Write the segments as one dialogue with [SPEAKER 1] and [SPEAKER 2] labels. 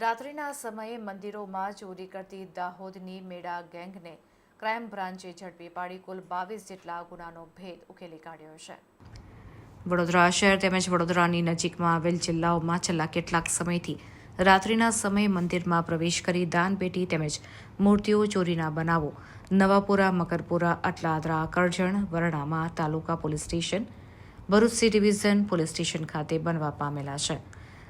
[SPEAKER 1] રાત્રિના સમયે મંદિરોમાં ચોરી કરતી દાહોદની મેળા ગેંગને ક્રાઇમ બ્રાન્ચે ઝડપી પાડી કુલ બાવીસ જેટલા ગુનાનો ભેદ ઉકેલી કાઢ્યો છે. વડોદરા શહેર તેમજ વડોદરાની નજીકમાં આવેલ જિલ્લાઓમાં છેલ્લા કેટલાક સમયથી રાત્રિના સમયે મંદિરમાં પ્રવેશ કરી દાનપેટી તેમજ મૂર્તિઓ ચોરીના બનાવો, નવાપુરા, મકરપુરા, અટલાદરા, કરજણ, વરણામાં તાલુકા police station, Bharuch C division police station ખાતે બનવા પામેલા છે.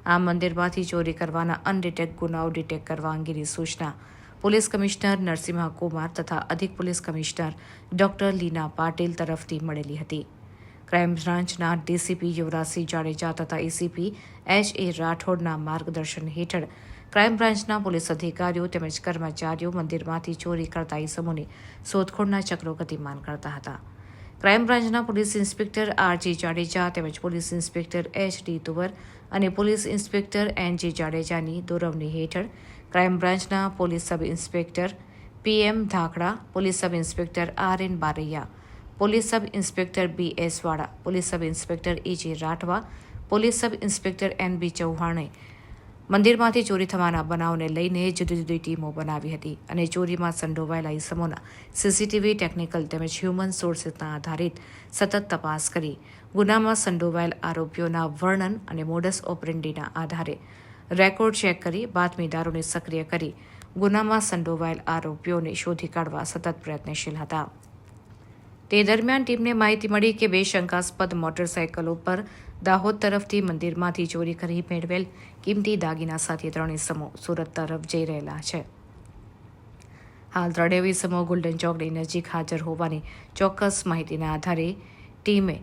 [SPEAKER 1] આ મંદિરમાંથી ચોરી કરવાના અનડિટેક ગુનાઓ ડિટેક્ટ કરવા અંગેની સૂચના. પોલીસ કમિશનર નરસિંહા કુમાર તથા અધિક police commissioner doctor Leena Patil તરફથી મળેલી હતી. ક્રાઇમ બ્રાન્ચના ડીસીપી યુવરાજસિંહ જાડેજા તથા એસીપી એચ એ રાઠોડના માર્ગદર્શન હેઠળ ક્રાઇમ બ્રાન્ચના પોલીસ અધિકારીઓ તેમજ કર્મચારીઓ મંદિરમાંથી ચોરી કરતા ઇસમોની શોધખોળના ચક્રો ગતિમાન કરતા હતા. ક્રાઇમ બ્રાન્ચના police inspector R G Jadeja તેમજ police inspector H D Tuvar અને પોલીસ ઇન્સ્પેક્ટર એન જી જાડેજાની દોરવણી હેઠળ ક્રાઇમ બ્રાન્ચના police sub inspector P M Dhakada, police sub inspector R N Baraiya, police sub inspector B S Vada, police sub inspector A J Rathwa, police sub inspector N B ચૌહાણે મંદિરમાંથી ચોરી થવાના બનાવને લઈને જુદી જુદી ટીમો બનાવી હતી અને ચોરીમાં સંડોવાયેલા ઇસમોના સીસીટીવી, ટેકનિકલ તેમજ હ્યુમન સોર્સિસના આધારિત સતત તપાસ કરી. ગુનામાં સંડોવાયેલ આરોપીઓના વર્ણન અને મોડસ ઓપરેન્ડીના આધારે રેકોર્ડ ચેક કરી, બાતમીદારોને સક્રિય કરી ગુનામાં સંડોવાયેલ આરોપીઓને શોધી કાઢવા સતત પ્રયત્નશીલ હતા. તે દરમિયાન ટીમને માહિતી મળી કે બે શંકાસ્પદ મોટરસાયકલો પર દાહોદ તરફથી મંદિરમાંથી ચોરી કરી મેળવેલ કિંમતી દાગીના સાથે ત્રણ ઇસમો સુરત તરફ જઈ રહેલા છે. હાલ ત્રણેય ઇસમો ગોલ્ડન ચોકડી નજીક હાજર હોવાની ચોક્કસ માહિતીના આધારે ટીમે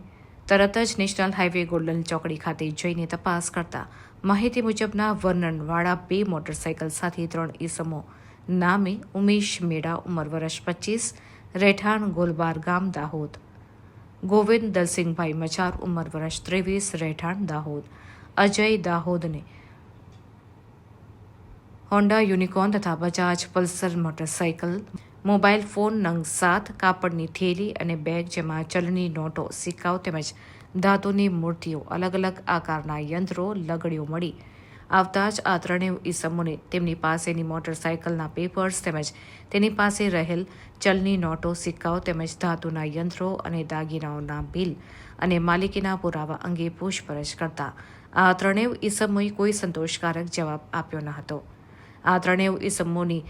[SPEAKER 1] તરત જ નેશનલ હાઈવે ગોલ્ડન ચોકડી ખાતે જઈને તપાસ કરતા માહિતી મુજબના વર્ણનવાળા બે મોટરસાયકલ સાથે ત્રણ ઇસમો નામે ઉમેશ મેડા, ઉંમર વર્ષ પચીસ, રહેઠાણ ગોલબાર ગામ દાહોદ. ગોવિંદ દલસિંહભાઈ મચાર, ઉંમર વર્ષ ત્રેવીસ, રહેઠાણ દાહોદ. અજય દાહોદને હોન્ડા યુનિકોર્ન તથા Bajaj Pulsar motorcycle mobile phone નંગ સાત, કાપડની થેલી અને બેગ જેમાં ચલણી નોટો, સિક્કાઓ તેમજ ધાતુની મૂર્તિઓ અલગ અલગ આકારના યંત્રો, લગડીઓ મળી આવતા જ આ ત્રણેય ઈસમોને તેમની પાસેની મોટરસાયકલના પેપર્સ તેમજ તેની પાસે રહેલ ચલની નોટો, સિક્કાઓ તેમજ ધાતુના યંત્રો અને દાગીનાઓના બિલ અને માલિકીના પુરાવા અંગે પૂછપરછ કરતા આ ત્રણેય ઈસમોએ કોઈ સંતોષકારક જવાબ આપ્યો ન હતો. આ ત્રણેય ઈસમોની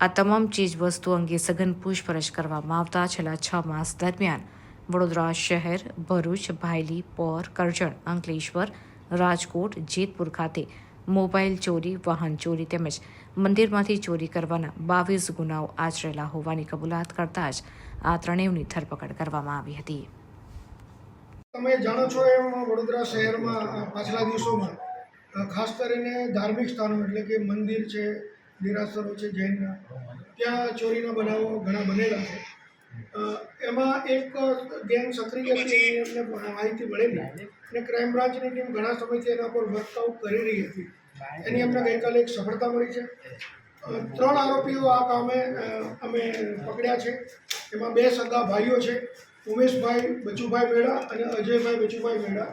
[SPEAKER 1] આ તમામ ચીજ વસ્તુ અંગે સઘન પૂછપરછ કરવામાં આવતા છેલ્લા છ માસ દરમિયાન વડોદરા શહેર, ભરૂચ, ભાયલી, પોર, કરજણ, અંકલેશ્વર રાજકોટ, જેતપુર ખાતે મોબાઈલ ચોરી, વાહન ચોરી તેમજ મંદિરમાંથી ચોરી કરવાના બાવીસ ગુનાઓ આચરેલા હોવાની કબૂલાત કરતા જ આ ત્રણેયની ધરપકડ કરવામાં આવી હતી.
[SPEAKER 2] તમે જાણો છો એમ વડોદરા શહેરમાં પાછલા દિવસોમાં ખાસ કરીને ધાર્મિક સ્થાનો એટલે કે મંદિર છે, દેરાસરો છે, જૈનના, ત્યાં ચોરીના બનાવો ઘણા બનેલા છે. એમાં એક ગેંગ સક્રિય હતી એમને માહિતી મળેલી. અને ક્રાઇમ બ્રાન્ચની ટીમ ઘણા સમયથી એના પર વર્કઆઉટ કરી રહી હતી. એની અમને ગઈકાલે એક સફળતા મળી છે. ત્રણ આરોપીઓ આ કામે અમે પકડ્યા છે. એમાં બે સગા ભાઈઓ છે ઉમેશભાઈ બચુભાઈ મેળા અને અજયભાઈ બચુભાઈ મેળા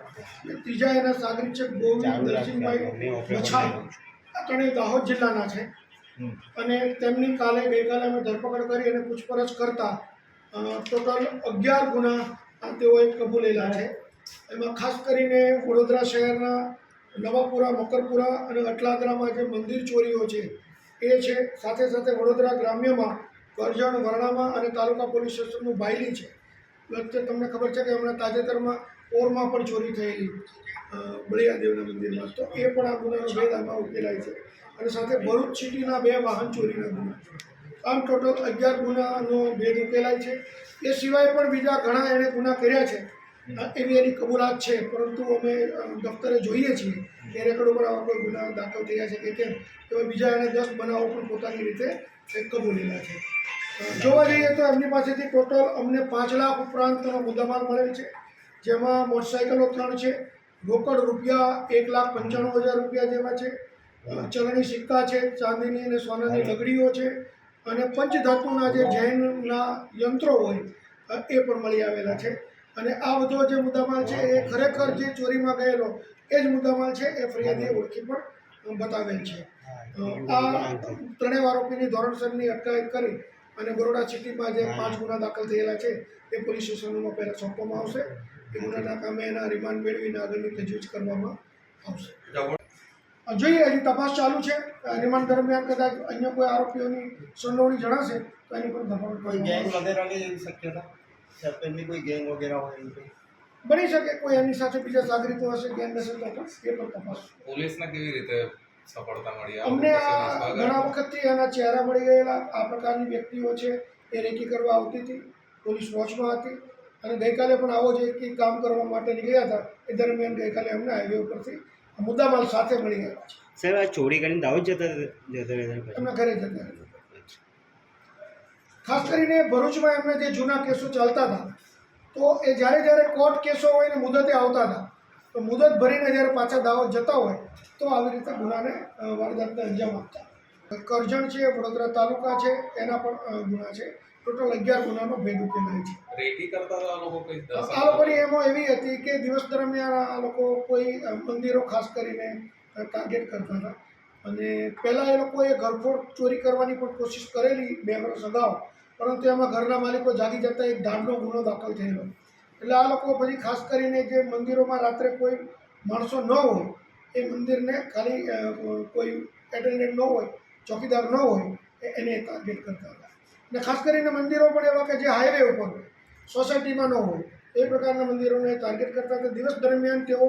[SPEAKER 2] ત્રીજા એના સાગરી છે ગોવિંદ દર્શનભાઈ મછા આ ત્રણેય દાહોદ જિલ્લાના છે. અને તેમની કાલે ગઈકાલે અમે ધરપકડ કરી અને પૂછપરછ કરતા ટોટલ અગિયાર ગુના તેઓએ કબૂલેલા છે. એમાં ખાસ કરીને વડોદરા શહેરના નવાપુરા, મકરપુરા અને અટલાદરામાં જે મંદિર ચોરીઓ છે, એ છે. સાથે સાથે વડોદરા ગ્રામ્યમાં કરજણ, વરણામાં અને તાલુકા પોલીસ સ્ટેશનનું બાયલી છે. વચ્ચે તમને ખબર છે કે હમણાં તાજેતરમાં ઓરમાં પણ ચોરી થયેલી બળિયાદેવના મંદિરમાં. તો એ પણ આ ગુનાનો ભેદ આમાં ઉકેલાય છે. અને સાથે ભરૂચ સિટીના બે વાહન ચોરીના ગુના આમ ટોટલ અગિયાર ગુનાનો ભેદ ઉકેલાય છે. એ સિવાય પણ બીજા ઘણા એણે ગુના કર્યા છે. એવી એની કબૂલાત છે પરંતુ અમે દફતરે જોઈએ છીએ કે રેકોર્ડ ઉપર આવા કોઈ ગુના દાખલ થયા છે કે કેમ. એવા બીજા એણે દસ બનાવો પણ પોતાની રીતે કબૂલેલા છે. જોવા જઈએ તો એમની પાસેથી ટોટલ અમને પાંચ લાખ ઉપરાંતનો મુદ્દામાલ મળેલ છે જેમાં મોટરસાયકલો ત્રણ છે રોકડ રૂપિયા એક લાખ પંચાણું હજાર રૂપિયા જેવા છે ચલણી સિક્કા છે ચાંદીની અને સોનાની લગડીઓ છે અને પંચધાતુના જે જૈનના યંત્રો હોય એ પણ મળી આવેલા છે. અને આ બધો જે મુદ્દામાલ છે, એ ખરેખર જે ચોરીમાં ગયેલો, એ જ મુદ્દામાલ છે, એ ફરિયાદીએ ઓળખી પણ બતાવેલ છે. આ ત્રણેય આરોપીની ધોરણસરની અટકાયત કરી અને બરોડા સિટીમાં જે પાંચ ગુના દાખલ થયેલા છે, એ પોલીસ સ્ટેશનોમાં પહેલાં સોંપવામાં આવશે. એ ગુનાના કામે એના રિમાન્ડ મેળવીને આગળની તજવીજ કરવામાં આવશે. જોઈએ હજી તપાસ ચાલુ છે. રિમાન્ડ દરમિયાન કદાચ અન્ય કોઈ આરોપીઓની સંડોવણી જણાશે તો એની પણ ધરપકડ
[SPEAKER 3] કોઈ ગેંગ શક્યતા? યા કોઈ ગેંગ વગેરે હોય એવું
[SPEAKER 2] બની શકે કોઈ એની સાથે બીજા સાગરીતો હશે ગેંગ હશે તો પણ એ પણ તપાસ
[SPEAKER 4] પોલીસને કેવી રીતે સફળતા મળી?
[SPEAKER 2] અમને આ ઘણા વખતથી એના ચહેરા મળી ગયેલા આ પ્રકારની વ્યક્તિઓ છે એ રેકી કરવા આવતી હતી પોલીસ વોચમાં હતી અને ગઈકાલે પણ આવો જ એક કામ કરવા માટે નીકળ્યા હતા. એ દરમિયાન ગઈકાલે અમને હાઈવે ઉપરથી મુદ્દામાલ સાથે મળી ગયા
[SPEAKER 5] સાહેબ આ ચોરી કરીને દાહોદ જતા જતા રહેતા
[SPEAKER 2] એમના ઘરે જતા ખાસ કરીને ભરૂચમાં એમને જે જૂના કેસો ચાલતા હતા તો એ જ્યારે જ્યારે કોર્ટ કેસો હોય ને મુદતે આવતા હતા તો મુદત ભરીને જ્યારે પાછા દાવત જતા હોય તો આવી રીતે ગુનાને વારદાતને અંજામ આપતા. કરજણ છે વડોદરા તાલુકા છે એના પણ ગુના છે. ટોટલ અગિયાર ગુનાનો ભેદ ઉકેલાય છે.
[SPEAKER 4] રેકી કરતા આ લોકો કઈ
[SPEAKER 2] આ લોકોની એમો એવી હતી કે દિવસ દરમિયાન આ લોકો કોઈ મંદિરો ખાસ કરીને ટાર્ગેટ કરતા હતા. અને પહેલાં એ લોકોએ ઘરફોડ ચોરી કરવાની પણ કોશિશ કરેલી બે વર્ષ અગાઉ. પરંતુ એમાં ઘરના માલિકો જાગી જતા એક દાંડનો ગુનો દાખલ થયેલો. એટલે આ લોકો પછી ખાસ કરીને જે મંદિરોમાં રાત્રે કોઈ માણસો ન હોય એ મંદિરને ખાલી કોઈ એટેન્ડન્ટ ન હોય ચોકીદાર ન હોય એને ટાર્ગેટ કરતા હતા. અને ખાસ કરીને મંદિરો પણ એવા કે જે હાઈવે ઉપર સોસાયટીમાં ન હોય, એ પ્રકારના મંદિરોને ટાર્ગેટ કરતા હતા. દિવસ દરમિયાન તેઓ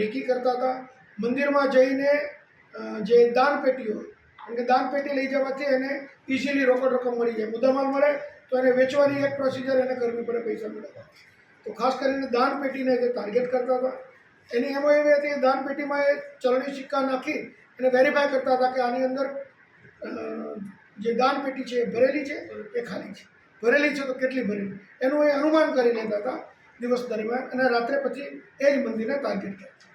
[SPEAKER 2] રેકી કરતા હતા. મંદિરમાં જઈને જે દાન પેટી હોય, કારણ કે દાન પેટી લઈ જવાથી એને ઇઝીલી રોકડ રકમ મળી જાય. મુદ્દામાલ મળે તો એને વેચવાની એક પ્રોસિજર એને કરવી પડે, પૈસા મેળવવા તો ખાસ કરીને દાન પેટીને જે ટાર્ગેટ કરતા હતા, એની એમાં એવી હતી દાન પેટીમાં એ ચલણી સિક્કા નાખી અને વેરીફાઈ કરતા હતા કે આની અંદર જે દાનપેટી છે એ ભરેલી છે એ ખાલી છે. ભરેલી છે તો કેટલી ભરેલી? એનું એ અનુમાન કરી લેતા હતા દિવસ દરમિયાન અને રાત્રે પછી એ જ મંદિરને ટાર્ગેટ કરતા